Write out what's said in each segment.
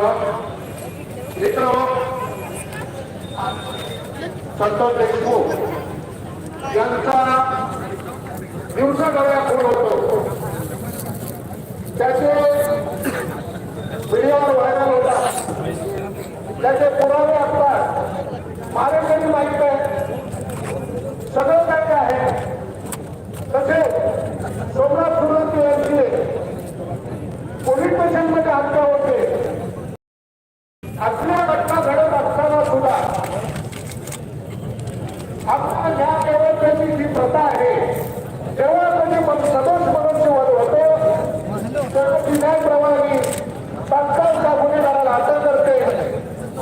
घ्यावं मित्र संतोष देशमुख यांचा दिवसा डोळ्या फोन होतो त्याचे व्हिडिओवर व्हायरल होतात त्याचे पुरावे असतात महाराष्ट्राची माहिती आहे सगळं काही आहे तसेच सोमनाथ सुरवंती यांची पोलीस स्टेशनमध्ये हत्या. होते आपल्या घटना घडत असताना सुद्धा आपल्या ज्या व्यवस्थेची जी प्रथा आहे तेव्हा कधी पण सदोष मनुष्यवध होतो. तर न्यायप्रमाणे तात्काळ त्या गुन्हेगाराला अटक करते.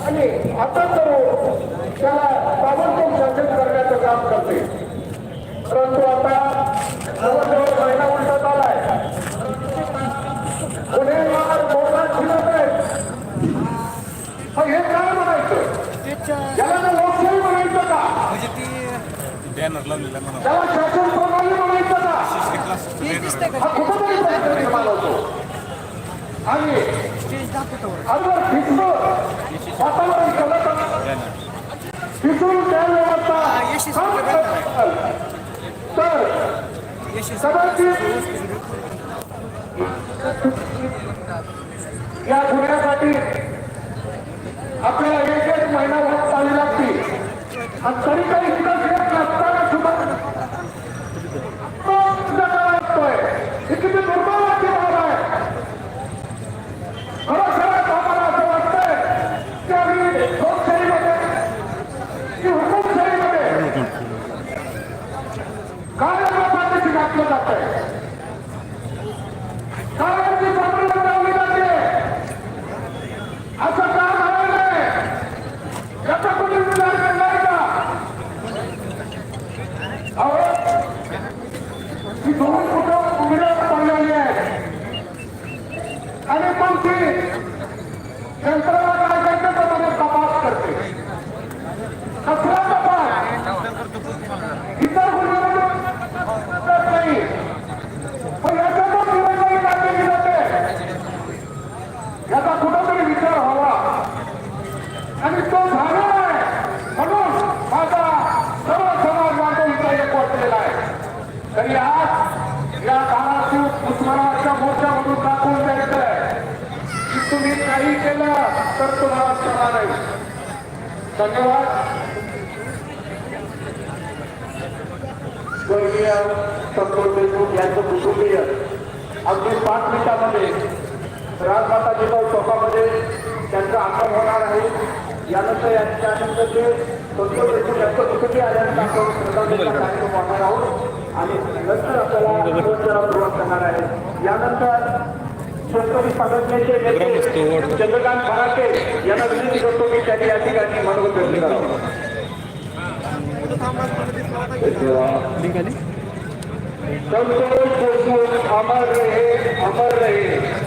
आणि अटक करून त्याला ताबडतोब शासन करण्याचं काम करते. परंतु आता जवळजवळ महिना उलटत आलाय. गुन्हेगार मोठा शिरत तर कदाचित या गुन्ह्यासाठी आपल्याला एक एक महिना चालू लागतील आणि तरी काही इथं घेत नसताना सुद्धा तो सुद्धा काय वाटतोय हे किती दुर्दैवाची बाब आहे खरं खरं आम्हाला असं वाटतंय की आम्ही लोकशाहीमध्ये की हुकुमशाहीमध्ये काय लोकांची घातलं जात आहे कायमची संपलं लावली जाते असं का झालं नाही याचा कोणी विचार करणार का अहो ही दोन कुठं उघड्या पडलेली आहे आणि पण ती यंत्रणा काय करते तर मध्ये तपास करते कसला तपास इतर गुन्ह्यामध्ये करत नाही पण याच्यातच दिवसही काढलेली जाते याचा कुठंतरी विचार व्हावा आणि तो झाला आहे म्हणून माझा सर्व समाज बांधव इथं एक पोहोचलेला आहे तरी आज या काळातील उस्मानाच्या मोर्चामधून दाखवून द्यायचं आहे की तुम्ही काही केलं तर तुम्हाला क्षमा नाही. धन्यवाद. स्वर्गीय संतोष देशमुख यांचं कुटुंबीय अगदी पाच मिनिटामध्ये राजमाता जिजाऊ चौकामध्ये त्यांचं आगमन होणार आहे. यानंतर याच्यानंतर ते संतोष आल्यानंतर आपण श्रद्धांजलीचा कार्यक्रम होणार आहोत. आणि नंतर आपल्याला सुरुवात करणार आहे. यानंतर शेतकरी संघटनेचे नेते चंद्रकांत फराके यांना विनंती करतो की त्यांनी या ठिकाणी मनोगत व्यक्त करावं. संतोष देशमुख अमर रहे अमर रहे.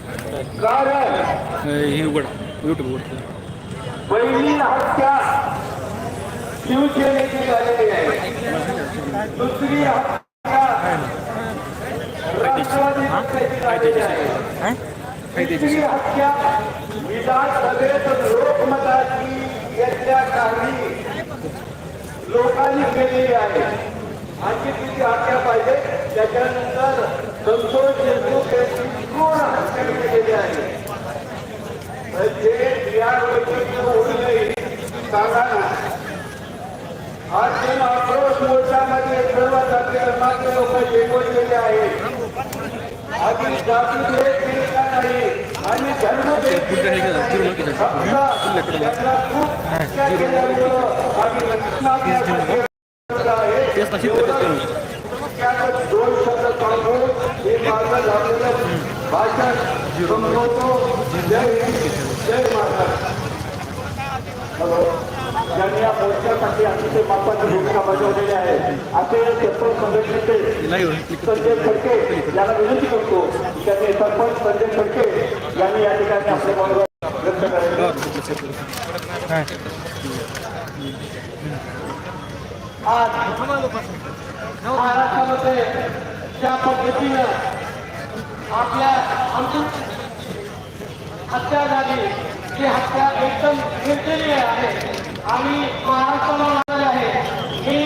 हे उघड युट्यूब उघड. पहिली हत्या शिवसेनेची झालेली आहे. दुसरी हत्या राष्ट्रवादी झालेली आहे. तिसरी हत्या विधानसभेत लोकमताची येत्या काही लोकांनी केलेली आहे. आणखी तिची हत्या पाहिजे. त्याच्यानंतर संतोष देशमुख यांची पूर्ण हत्या केलेली आहे तर जे बिहार वैद्यकीय उरले सांगा ना आज ते आक्रोश मोर्चामध्ये सर्व जाती धर्माचे लोक एकवटलेले आहेत आधी जाती भेद केली का नाही आणि धर्म भेद केली का भाषण जय महाराज ज्यांनी या मोर्चासाठी अतिशय महत्वाची भूमिका बजावलेली आहे असे सरपंच संघटनेचे संजय फडके यांना विनंती करतो त्यांनी सरपंच संजय फडके यांनी या ठिकाणी व्यक्त करायचे आज महाराष्ट्रामध्ये ज्या पद्धतीनं आपल्या हत्या झाली ती हत्या एकदम निर्दनीय आहे आणि महाराष्ट्राला आहे. मी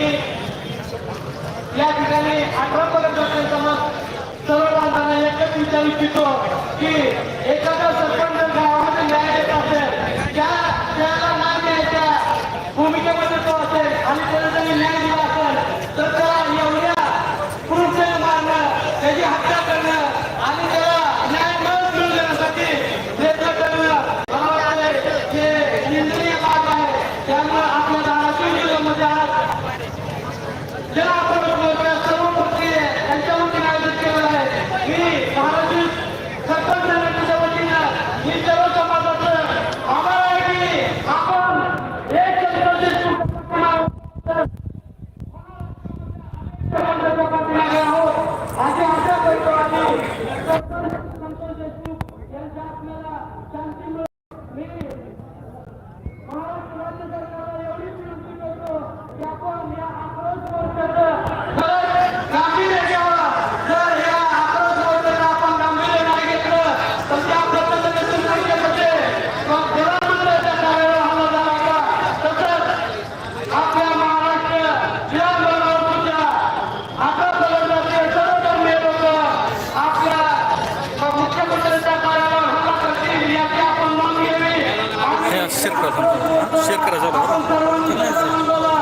या ठिकाणी अठरा पर्यंत समाज सर्व बांधवांना एकच विचार इच्छितो की एका যারা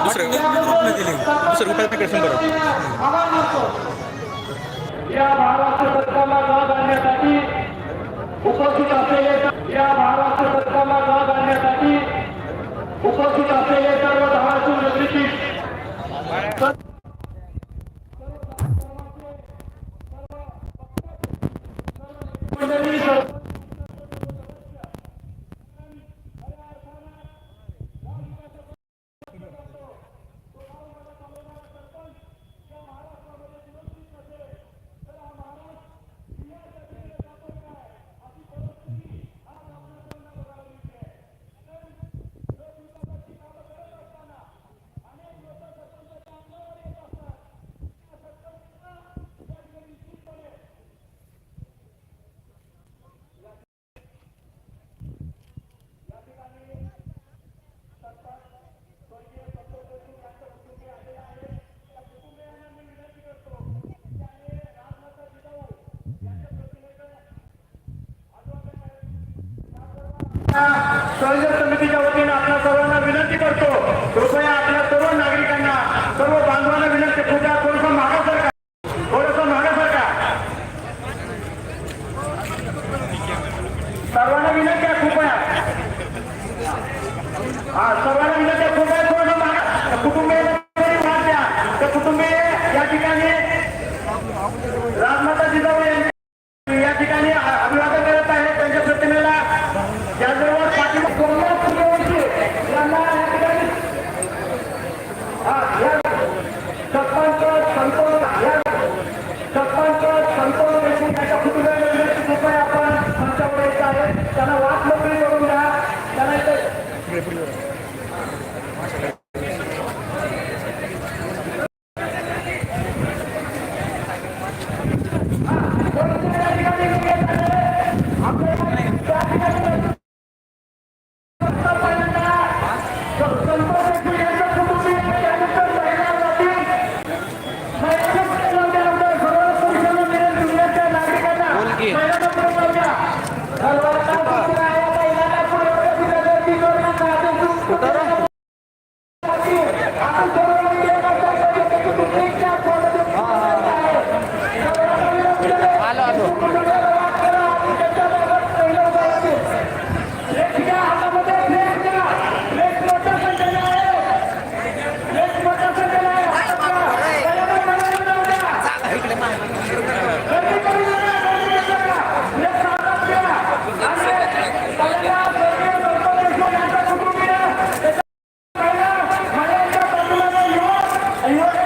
दुसरं दुसरं उपाय शंभर या महाराष्ट्र सरकारला जाग आणण्यासाठी उपस्थित असलेले या महाराष्ट्र सरकारला जाग आणण्यासाठी उपस्थित असलेले सर्व धाराशिव नेतृत्व আন্দোলনকে Ayun!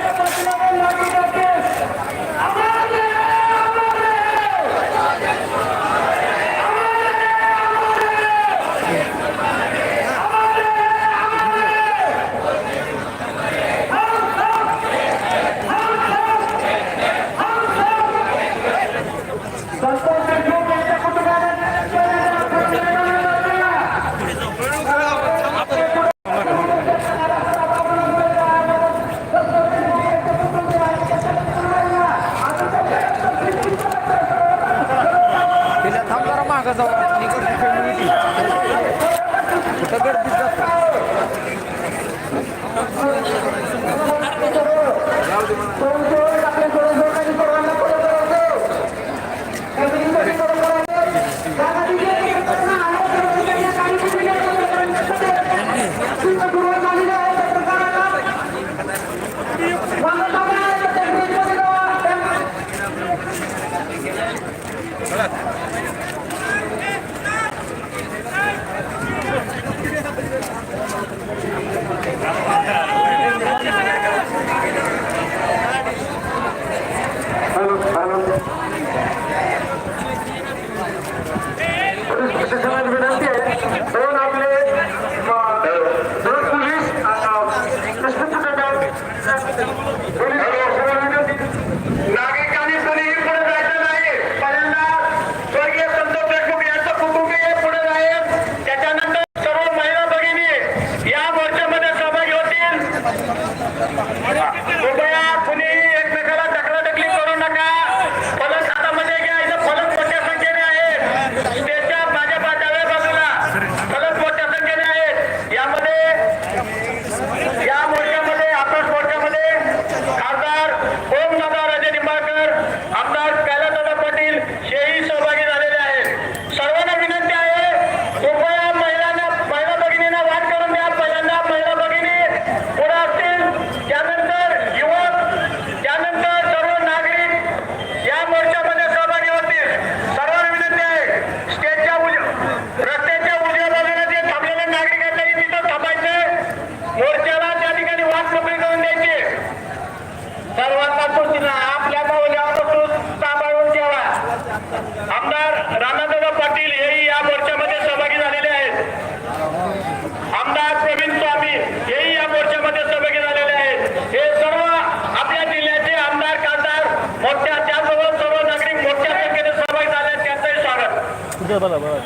বলো বলো